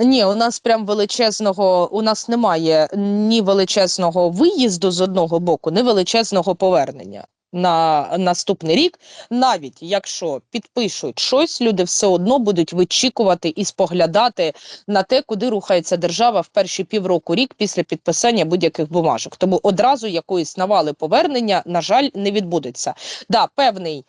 Ні, у нас прям величезного, у нас немає ні величезного виїзду з одного боку, ні величезного повернення на наступний рік. Навіть якщо підпишуть щось, люди все одно будуть вичікувати і споглядати на те, куди рухається держава в перші півроку рік після підписання будь-яких бумажок. Тому одразу якоїсь навали повернення, на жаль, не відбудеться. Да, певний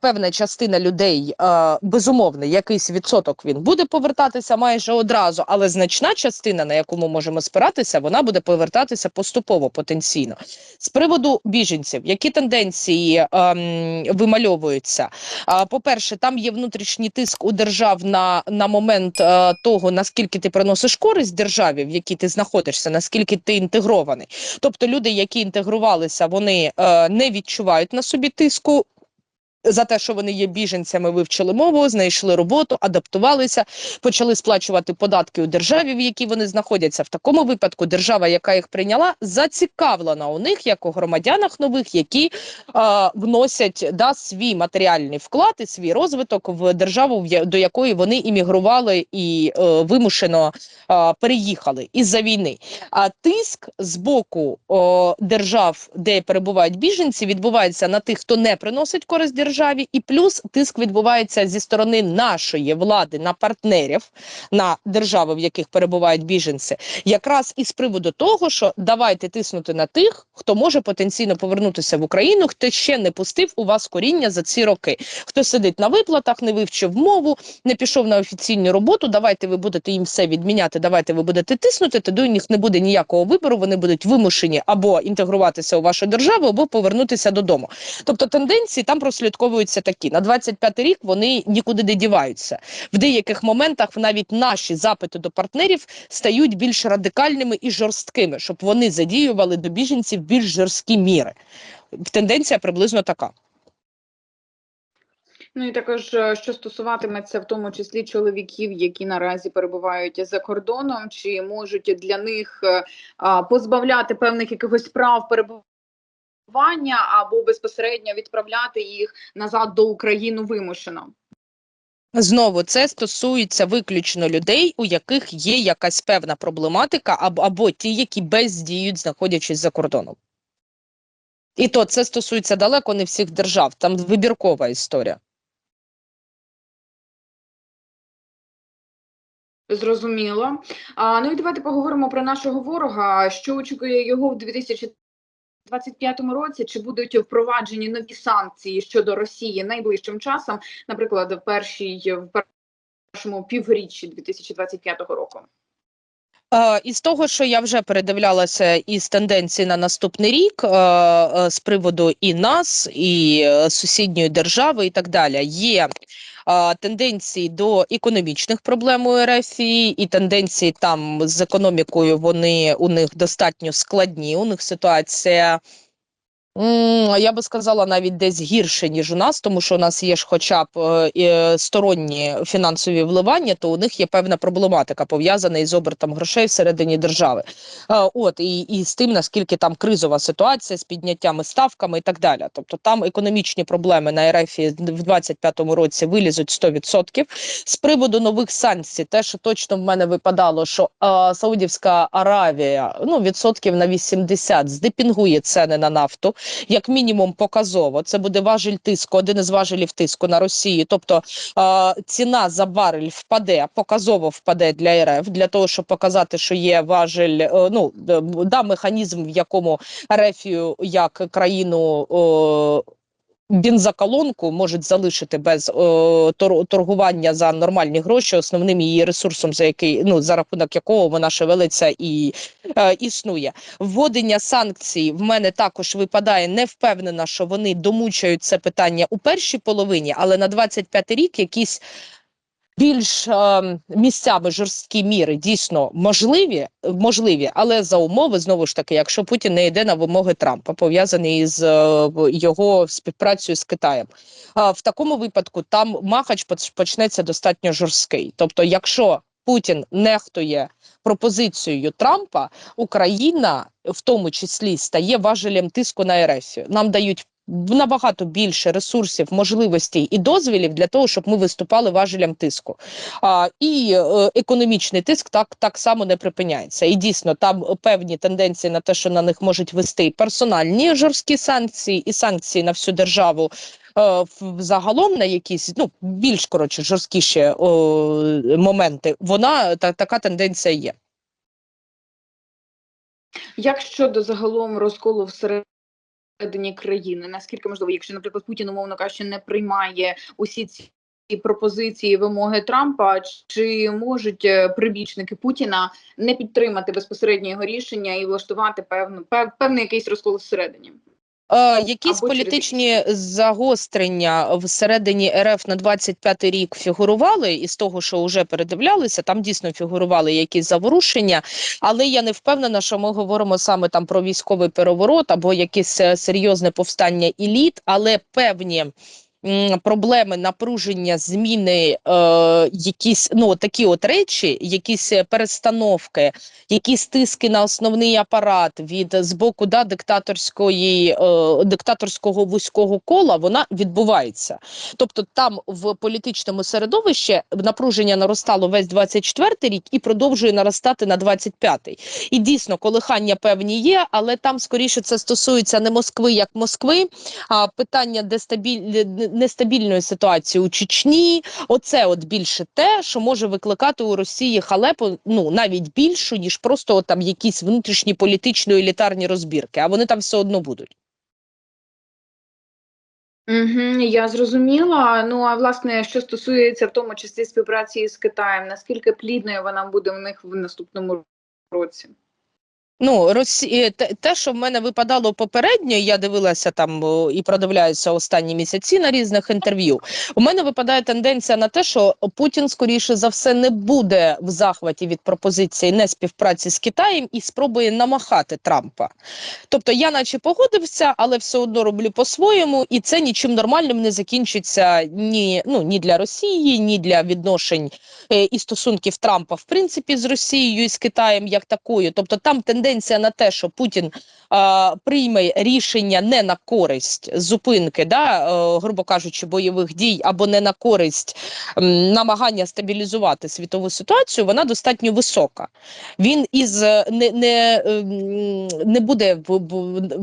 певна частина людей, безумовно, якийсь відсоток він буде повертатися майже одразу, але значна частина, на яку ми можемо спиратися, вона буде повертатися поступово потенційно. З приводу біженців, які тенденції ем, вимальовуються? А, по-перше, там є внутрішній тиск у держав на, на момент е, того, наскільки ти приносиш користь державі, в якій ти знаходишся, наскільки ти інтегрований. Тобто люди, які інтегрувалися, вони е, не відчувають на собі тиску. За те, що вони є біженцями, вивчили мову, знайшли роботу, адаптувалися, почали сплачувати податки у державі, в якій вони знаходяться. В такому випадку держава, яка їх прийняла, зацікавлена у них як у громадянах нових, які е, вносять да, свій матеріальний вклад і свій розвиток в державу, до якої вони іммігрували і е, вимушено е, переїхали із-за війни. А тиск з боку о, держав, де перебувають біженці, відбувається на тих, хто не приносить користь державі, і плюс тиск відбувається зі сторони нашої влади на партнерів, на держави, в яких перебувають біженці, якраз із приводу того, що давайте тиснути на тих, хто може потенційно повернутися в Україну, хто ще не пустив у вас коріння за ці роки, хто сидить на виплатах, не вивчив мову, не пішов на офіційну роботу. Давайте ви будете їм все відміняти. Давайте ви будете тиснути. Тоді у них не буде ніякого вибору. Вони будуть вимушені або інтегруватися у вашу державу, або повернутися додому. Тобто тенденції там прослідковуються такі. На 25 рік вони нікуди не діваються. В деяких моментах навіть наші запити до партнерів стають більш радикальними і жорсткими, щоб вони задіювали до біженців більш жорсткі міри. Тенденція приблизно така. Ну і також е, що стосуватиметься в тому числі чоловіків, які наразі перебувають за кордоном, чи можуть для них е, позбавляти певних якихось прав перебування або безпосередньо відправляти їх назад до України вимушено. Знову це стосується виключно людей, у яких є якась певна проблематика, або, або ті, які бездіють, знаходячись за кордоном. І то це стосується далеко не всіх держав, там вибіркова історія. Зрозуміло. А, ну і давайте поговоримо про нашого ворога. Що очікує його в 2025 році? Чи будуть впроваджені нові санкції щодо Росії найближчим часом, наприклад, в першій в першому півріччі 2025 року? Е, із того, що я вже передивлялася із тенденцій на наступний рік, е, е, з приводу і нас, і сусідньої держави, і так далі, є тенденції до економічних проблем у РФ, і тенденції там з економікою вони у них достатньо складні. У них ситуація. Я би сказала навіть десь гірше, ніж у нас, тому що у нас є ж хоча б е, сторонні фінансові вливання, то у них є певна проблематика пов'язана із обертом грошей всередині держави. Е, От і, і з тим, наскільки там кризова ситуація з підняттями ставками і так далі. Тобто там економічні проблеми на РФ в 2025 році вилізуть 100%. З приводу нових санкцій, те, що точно в мене випадало, що е, Саудівська Аравія ну відсотків на 80 здепінгує ціни на нафту, як мінімум показово. Це буде важель тиску, один із важелів тиску на Росію. Тобто е, ціна за барель впаде, показово впаде для РФ, для того, щоб показати, що є важель, е, ну да, механізм, в якому Рефію як країну. Е, Бензоколонку можуть залишити без о, торгування за нормальні гроші, основним її ресурсом, за який ну за рахунок якого вона шевелиться і е, існує. Вводення санкцій в мене також випадає. Не впевнена, що вони домучають це питання у першій половині, але на 25 рік якісь більш е, місцями жорсткі міри дійсно можливі, можливі, але за умови знову ж таки, якщо Путін не йде на вимоги Трампа, пов'язані з е, його співпрацею з Китаєм. А в такому випадку там махач поч- почнеться достатньо жорсткий. Тобто, якщо Путін нехтує пропозицією Трампа, Україна в тому числі стає важелем тиску на РФ. Нам дають набагато більше ресурсів, можливостей і дозвілів для того, щоб ми виступали важелем тиску. А, і е, економічний тиск так, так само не припиняється. І дійсно там певні тенденції на те, що на них можуть вести персональні жорсткі санкції, і санкції на всю державу. е, Загалом на якісь ну більш коротше жорсткіші о, моменти, вона та така тенденція є. Як щодо загалом розколу всередині країни, наскільки можливо, якщо, наприклад, Путін, умовно кажучи, не приймає усі ці пропозиції, вимоги Трампа, чи можуть е, прибічники Путіна не підтримати безпосередньо його рішення і влаштувати певну пев, певний якийсь розкол всередині? Е, якісь Або через політичні загострення всередині РФ на 25-й рік фігурували, і з того, що вже передивлялися, там дійсно фігурували якісь заворушення, але я не впевнена, що ми говоримо саме там про військовий переворот або якесь е, серйозне повстання еліт, але певні. Проблеми напруження, зміни, е, якісь ну такі от речі, якісь е, перестановки, якісь тиски на основний апарат від з боку да, диктаторської е, диктаторського вузького кола, вона відбувається. Тобто, там в політичному середовищі напруження наростало весь 24-й рік і продовжує наростати на 25-й. І дійсно, колихання певні є, але там скоріше це стосується не Москви як Москви, а питання дестабіль... нестабільної ситуації у Чечні. Оце от більше те, що може викликати у Росії халепу, ну навіть більшу, ніж просто от там якісь внутрішні політично елітарні розбірки, а вони там все одно будуть. Угу, я зрозуміла. Ну а власне, що стосується в тому числі співпраці з Китаєм, наскільки плідною вона буде в них в наступному році? Ну, Росі... те, те, що в мене випадало попередньо, я дивилася там і продивляюся останні місяці на різних інтерв'ю. У мене випадає тенденція на те, що Путін, скоріше за все, не буде в захваті від пропозиції не співпраці з Китаєм і спробує намахати Трампа. Тобто я, наче погодився, але все одно роблю по-своєму, і це нічим нормальним не закінчиться ні, ну, ні для Росії, ні для відношень е, і стосунків Трампа, в принципі, з Росією і з Китаєм як такою. Тобто там тенденція на те, що Путін а, прийме рішення не на користь зупинки, да, е, грубо кажучи, бойових дій або не на користь м, намагання стабілізувати світову ситуацію, вона достатньо висока. Він із е, не, не, ем, не буде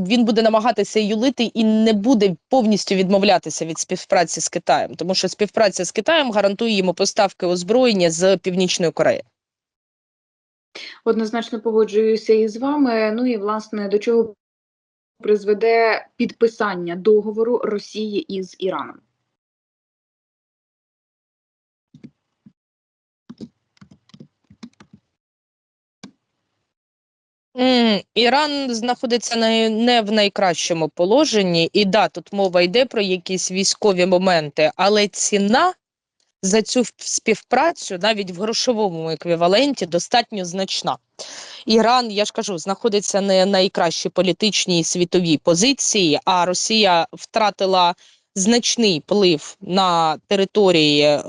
він буде намагатися юлити і не буде повністю відмовлятися від співпраці з Китаєм, тому що співпраця з Китаєм гарантує йому поставки озброєння з Північної Кореї. Однозначно погоджуюся із вами. Ну і власне до чого призведе підписання договору Росії із Іраном? Іран знаходиться не в найкращому положенні, і да, тут мова йде про якісь військові моменти, але ціна за цю співпрацю навіть в грошовому еквіваленті достатньо значна. Іран, я ж кажу, знаходиться не на найкращій політичній світовій позиції, а Росія втратила значний вплив на території, е,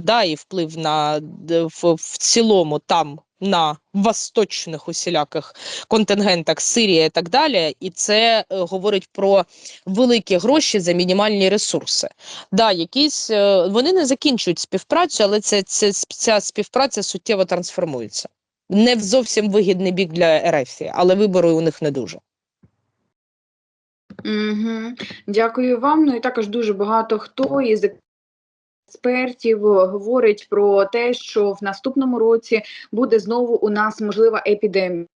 да, і вплив на в, в цілому там на восточних усіляких контингентах Сирія і так далі. І це е, говорить про великі гроші за мінімальні ресурси. Да, якісь е, вони не закінчують співпрацю, але це, це ця співпраця суттєво трансформується. Не в зовсім вигідний бік для РФ, але вибори у них не дуже. Угу. Дякую вам. Ну і також дуже багато хто із експертів говорить про те, що в наступному році буде знову у нас можлива епідемія.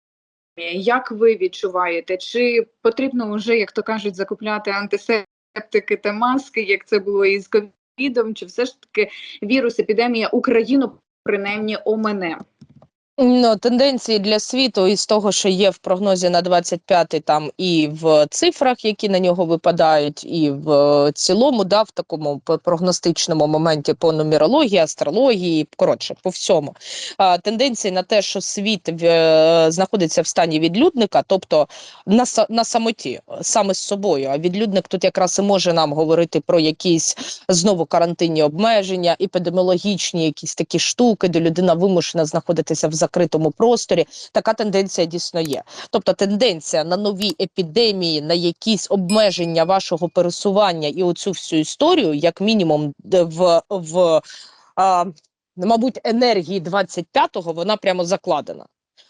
Як ви відчуваєте? Чи потрібно вже, як то кажуть, закупляти антисептики та маски, як це було із ковідом? Чи все ж таки вірус, епідемія Україну принаймні омене? Ну, тенденції для світу із того, що є в прогнозі на 25-й, там і в цифрах, які на нього випадають, і в цілому, да, в такому прогностичному моменті по нумерології, астрології, коротше, по всьому. А, тенденції на те, що світ е, знаходиться в стані відлюдника, тобто на, на самоті, саме з собою. А відлюдник тут якраз і може нам говорити про якісь знову карантинні обмеження, епідеміологічні якісь такі штуки, де людина вимушена знаходитися в закритому просторі. Така тенденція дійсно є. Тобто тенденція на нові епідемії, на якісь обмеження вашого пересування і оцю всю історію, як мінімум, в, в а, мабуть, енергії 25-го вона прямо закладена.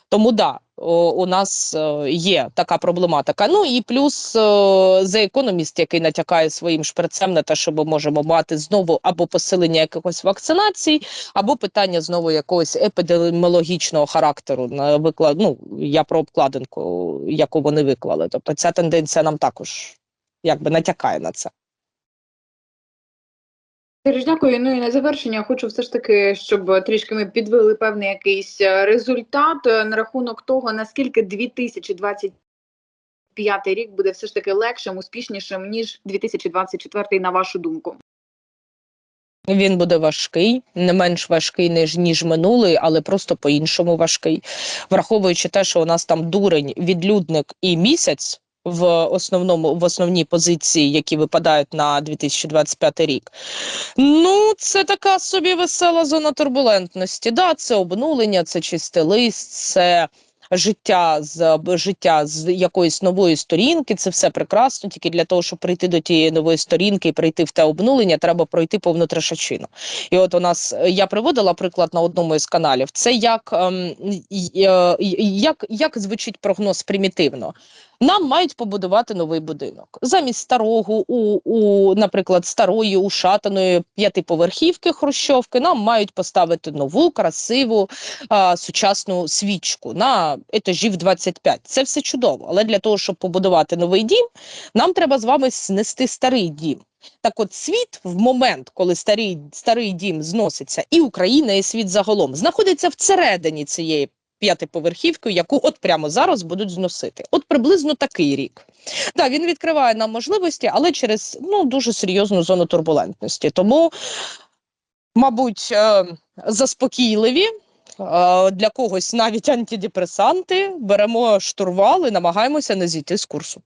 Тому да, у нас е, є така проблематика. Ну і плюс е, The Economist, який натякає своїм шприцем на те, що ми можемо мати знову або посилення якихось вакцинацій, або питання знову якогось епідеміологічного характеру на виклад. Ну я про обкладинку, яку вони виклали. Тобто ця тенденція нам також якби натякає на це. Сергій, дякую. Ну і на завершення хочу все ж таки, щоб трішки ми підвели певний якийсь е, результат е, на рахунок того, наскільки 2025 рік буде все ж таки легшим, успішнішим ніж 2024, на вашу думку. Він буде важкий, не менш важкий ніж ніж минулий, але просто по-іншому важкий, враховуючи те, що у нас там дурень, відлюдник і місяць. В основному в основній позиції, які випадають на 2025 рік. Ну, це така собі весела зона турбулентності. Да, це обнулення, це чистий лист, це життя з життя з якоїсь нової сторінки. Це все прекрасно. Тільки для того, щоб прийти до тієї нової сторінки і прийти в те обнулення, треба пройти повну трешачину. І от у нас я приводила приклад на одному із каналів. Це як, ем, е, як, як звучить прогноз примітивно. Нам мають побудувати новий будинок замість старого, у, у наприклад, старої ушатаної п'ятиповерхівки хрущовки. Нам мають поставити нову красиву а, сучасну свічку на етажів 25. Це все чудово. Але для того, щоб побудувати новий дім, нам треба з вами знести старий дім. Так от світ в момент, коли старий, старий дім зноситься, і Україна, і світ загалом знаходиться всередині цієї п'ятиповерхівки, яку от прямо зараз будуть зносити. От приблизно такий рік. Так, він відкриває нам можливості, але через ну дуже серйозну зону турбулентності. Тому, мабуть, е, заспокійливі. е, Для когось навіть антидепресанти беремо штурвал і намагаємося не зійти з курсу.